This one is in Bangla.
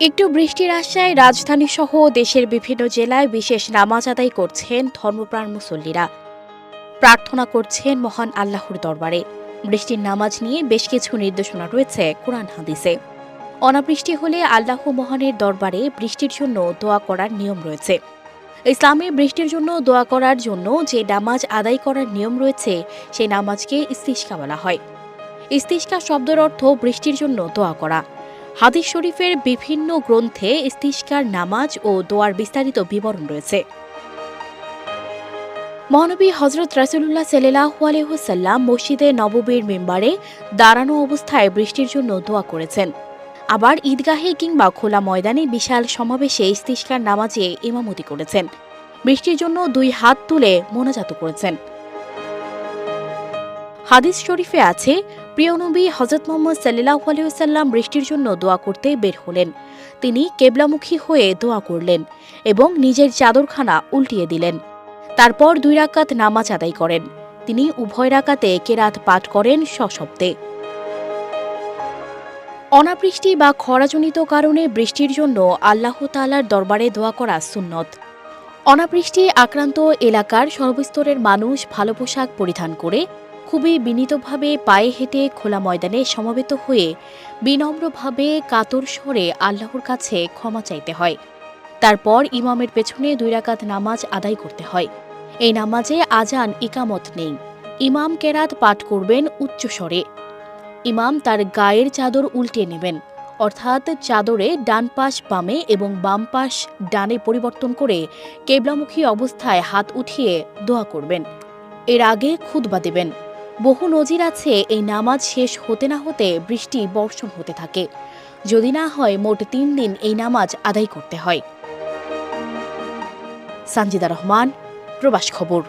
একটু বৃষ্টির আশায় রাজধানী সহ দেশের বিভিন্ন জেলায় বিশেষ নামাজ আদায় করছেন ধর্মপ্রাণ মুসল্লিরা। প্রার্থনা করছেন মহান আল্লাহর দরবারে। বৃষ্টির নামাজ নিয়ে বেশ কিছু নির্দেশনা রয়েছে কোরআন হাদিসে। অনাবৃষ্টি হলে আল্লাহ মহানের দরবারে বৃষ্টির জন্য দোয়া করার নিয়ম রয়েছে। ইসলামে বৃষ্টির জন্য দোয়া করার জন্য যে নামাজ আদায় করার নিয়ম রয়েছে, সেই নামাজকে ইস্তিস্কা বলা হয়। ইস্তিস্কা শব্দের অর্থ বৃষ্টির জন্য দোয়া করা। হাদিস শরীফের বিভিন্ন গ্রন্থে ইস্তিস্কার নামাজ ও দোয়ার বিস্তারিত বিবরণ রয়েছে। মহানবী হজরত রাসুল্লাহ সাল্লাহ আলহ্লাম মসজিদে নববীর মেম্বারে দাঁড়ানো অবস্থায় বৃষ্টির জন্য দোয়া করেছেন। আবার ঈদগাহে কিংবা খোলা ময়দানে বিশাল সমাবেশে ইস্তিষ্কার নামাজে ইমামতি করেছেন। বৃষ্টির জন্য দুই হাত তুলে মোনাজাত করেছেন। হাদিস শরীফে আছে প্রিয় নবী হজরত মোহাম্মদ সাল্লাহ আলিয়াল্লাম বৃষ্টির জন্য দোয়া করতে বের হলেন। তিনি কেবলামুখী হয়ে দোয়া করলেন এবং নিজের চাদরখানা উল্টিয়ে দিলেন। তারপর দুই রাকাত নামাজ আদায় করেন। তিনি উভয় রাকাতে কেরাত পাঠ করেন সশব্দে। অনাবৃষ্টি বা খরাজনিত কারণে বৃষ্টির জন্য আল্লাহ তালার দরবারে দোয়া করা সুন্নত। অনাবৃষ্টি আক্রান্ত এলাকার সর্বস্তরের মানুষ ভালো পোশাক পরিধান করে খুবই বিনীতভাবে পায়ে হেঁটে খোলা ময়দানে সমবেত হয়ে বিনম্রভাবে কাতর স্বরে আল্লাহর কাছে ক্ষমা চাইতে হয়। তারপর ইমামের পেছনে দুই রাকাত নামাজ আদায় করতে হয়। এই নামাজে আজান ইকামত নেই। ইমাম কেরাত পাঠ করবেন উচ্চ স্বরে। ইমাম তার গায়ের চাদর উল্টে নেবেন, অর্থাৎ চাদরে ডান পাশ বামে এবং বাম পাশ ডানে পরিবর্তন করে কেবলামুখী অবস্থায় হাত উঠিয়ে দোয়া করবেন। এর আগে খুতবা দেবেন। বহু নজির আছে এই নামাজ শেষ হতে না হতে বৃষ্টি বর্ষণ হতে থাকে। যদি না হয় মোট তিন দিন এই নামাজ আদায় করতে হয়। সানজিদা রহমান, প্রবাস খবর।